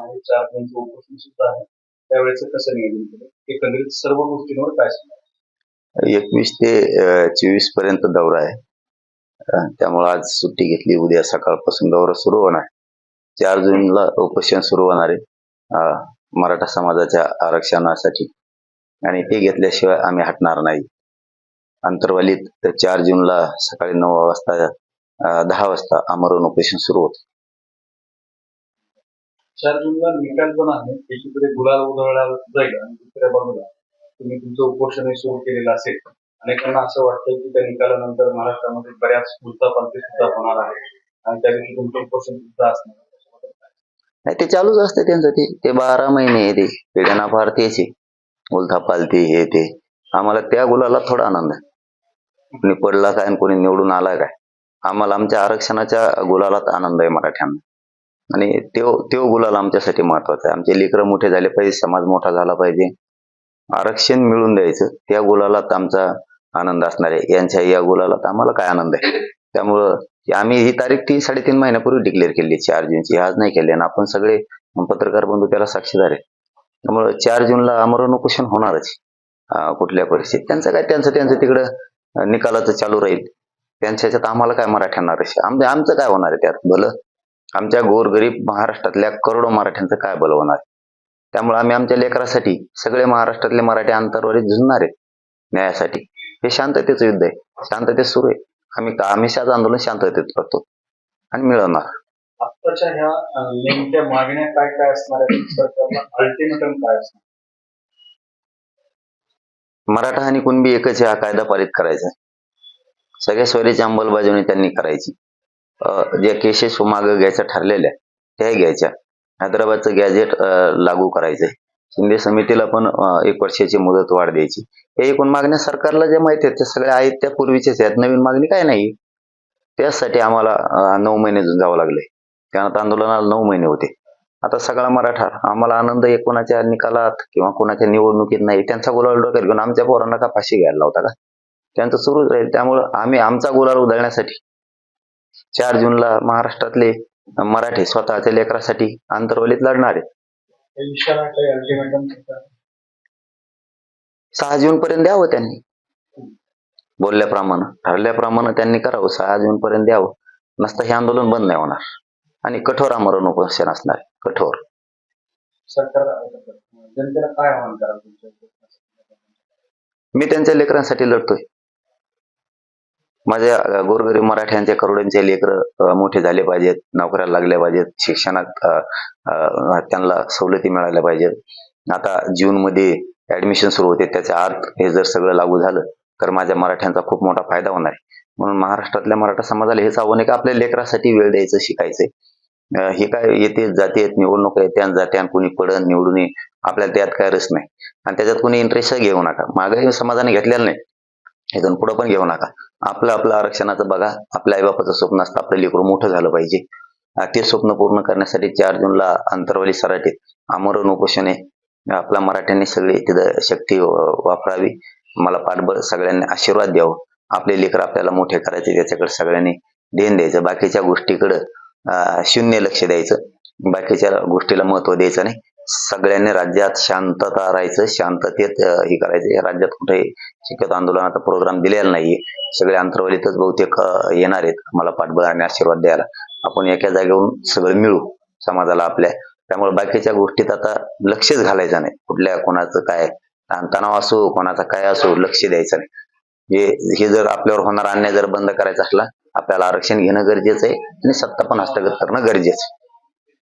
आणि चार जणांचं उपोषण सुद्धा आहे. त्यावेळेचं कसं नियोजन केलं? एकंदरीत सर्व गोष्टींवर काय सांगा एकवीस ते चोवीसपर्यंत दौरा आहे. त्यामुळे आज सुट्टी घेतली. उद्या सकाळपासून दौरा सुरू होणार. चार जूनला उपोषण सुरू होणार आहे. मराठा समाजाच्या आरक्षणासाठी. आणि ते घेतल्याशिवाय आम्ही हटणार नाही. अंतर्वालीत चार जूनला सकाळी नऊ वाजता दहा वाजता आमरण उपोषण सुरू होतं. चार जूनला निकाल पण आहे. एकीकडे गुलाल उधळला जाईल आणि दुसऱ्या बाजूला तुम्ही तुमचं उपोषणही सुरू केलेलं असेल. अनेकांना असं वाटतं की त्या निकालानंतर महाराष्ट्रामध्ये बऱ्याच पालखी सुद्धा होणार आहे. आणि त्या दिवशी तुमचं उपोषण सुद्धा असणार नाही ते चालूच असते त्यांचं ते. ते बारा महिने आहे ते. पिढ्याना फार तेच उलथा पालती हे ते. आम्हाला त्या गुलाला थोडा आनंद आहे. कोणी पडला काय आणि कोणी निवडून आला काय? आम्हाला आमच्या आरक्षणाच्या गुलालात आनंद आहे मराठ्यांना. आणि त्यो त्यो गुलाल आमच्यासाठी महत्त्वाचा आहे. आमचे लेकरं मोठे झाले पाहिजे समाज मोठा झाला पाहिजे. आरक्षण मिळून द्यायचं त्या गुलालात आमचा आनंद असणार आहे. यांच्या या गुलालात आम्हाला काय आनंद आहे? त्यामुळं आम्ही ही तारीख तीन साडेतीन महिन्यापूर्वी डिक्लेअर केली चार जूनची. आज नाही केली. आणि आपण सगळे पत्रकार बंधू त्याला साक्षीदार आहे. त्यामुळं चार जूनला आमरण उपोषण होणारच. कुठल्या परिस्थितीत? त्यांचं काय? त्यांचं त्यांचं तिकडं निकालाचं चालू राहील. त्यांच्या ह्याच्यात आम्हाला काय मराठ्यांना आमचं आमचं काय होणार आहे त्यात? भलं? आमच्या गोरगरीब महाराष्ट्रातल्या करोडो मराठ्यांचं काय बल होणार आहे त्यामुळे आम्ही आमच्या लेकरासाठी सगळे महाराष्ट्रातले मराठी अंतरवारी झुंजणार आहेत न्यायासाठी. हे शांततेचं युद्ध आहे. शांततेत सुरू आहे. आम्ही हमेशाच आंदोलन शांततेत करतो. आणि मिळवणार. आत्ताच्या ह्या अं, नेमक्या मागण्या काय काय असणार आहेत? सरकारला अल्टिमेटम काय असणार? मराठा आणि कुणबी एकच हा कायदा पारित करायचा. सगळ्या स्वरीची अंमलबजावणी त्यांनी करायची. ज्या केसेस मागं घ्यायच्या ठरलेल्या त्या घ्यायच्या. हैदराबादचं गॅजेट लागू करायचंय. शिंदे समितीला पण एक वर्षाची मुदत वाढ द्यायची. हे एकूण मागण्या सरकारला ज्या माहिती आहेत त्या सगळ्या आहेत त्या पूर्वीच्याच आहेत. नवीन मागणी काय नाही. त्यासाठी आम्हाला नऊ महिने जावं लागले. त्यानंतर आंदोलनाला नऊ महिने होते. आता सगळा मराठा आम्हाला आनंद आहे कोणाच्या निकालात किंवा कोणाच्या निवडणुकीत नाही त्यांचा गुलाल डोक्यात घेऊन आमच्या पोरांना का फाशी घ्यायला लावता का? त्यांचं सुरूच राहील. त्यामुळं आम्ही आमचा गुलाल उधळण्यासाठी चार जूनला महाराष्ट्रातले मराठी स्वतःच्या लेकरासाठी आंतरवलीत लढणार. आहे काही इशारा काही अल्टिमेटम सहा जून पर्यंत द्यावं त्यांनी. बोलल्याप्रमाणे ठरल्याप्रमाणे त्यांनी करावं. सहा जून पर्यंत द्यावं. नसतं हे आंदोलन बंद नाही होणार. आणि कठोर आमरण उपोषण असणार. कठोर. मी त्यांच्या लेकरांसाठी लढतोय. माझ्या गोरगरीब मराठ्यांच्या करोडांचे लेकर मोठे झाले पाहिजेत नोकऱ्याला लागले पाहिजेत शिक्षणात त्यांना सवलती मिळाल्या पाहिजेत. आता जून मध्ये ऍडमिशन सुरू होते त्याच्या आत हे जर सगळं लागू झालं तर माझ्या मराठ्यांचा खूप मोठा फायदा होणार आहे. म्हणून महाराष्ट्रातल्या मराठा समाजाला हेच आव्हान आहे की आपल्या लेकरासाठी वेळ द्यायचं शिकायचंय. हे काय येते जाते निवडणूक येत्या जात्या कुणी पडन निवडून आपल्याला त्यात काय रस नाही. आणि त्याच्यात कुणी इंटरेस्ट घेऊ नका. मागे समाजाने घेतलेलं नाही. इथून पुढं पण घेऊ नका. आपलं आपलं आरक्षणाचं बघा. आपल्या आईबापाचं स्वप्न असतं आपलं लेकरू मोठं झालं पाहिजे. ते स्वप्न पूर्ण करण्यासाठी चार जूनला अंतरवाली सराटीत आमरण उपोषण आहे. आपल्या मराठ्यांनी सगळी तिथं शक्ती वापरावी. मला पाठबळ सगळ्यांनी आशीर्वाद द्यावं. आपले लेकर आपल्याला मोठे करायचे त्याच्याकडे सगळ्यांनी देण द्यायचं. बाकीच्या गोष्टीकडं शून्य लक्ष द्यायचं. बाकीच्या गोष्टीला महत्त्व द्यायचं नाही. सगळ्यांनी राज्यात शांतता राहायचं शांततेत हे करायचं. या राज्यात कुठे शक्यतो आंदोलनाचा प्रोग्राम दिलेला नाहीये सगळे अंतरवलीतच बहुतेक येणार आहेत. मला पाठबळ आणि आशीर्वाद द्यायला. आपण एका जागेवरून सगळं मिळू समाजाला आपल्या. त्यामुळे बाकीच्या गोष्टीत आता लक्षच घालायचं नाही. कुठल्या कोणाचं काय तणाव असो कोणाचा काय असो लक्ष द्यायचं नाही. हे हे जर आपल्यावर होणारा अन्याय जर बंद करायचा असला आपल्याला आरक्षण घेणं गरजेचं आहे आणि सत्ता पण हस्तगत करणं गरजेचं आहे.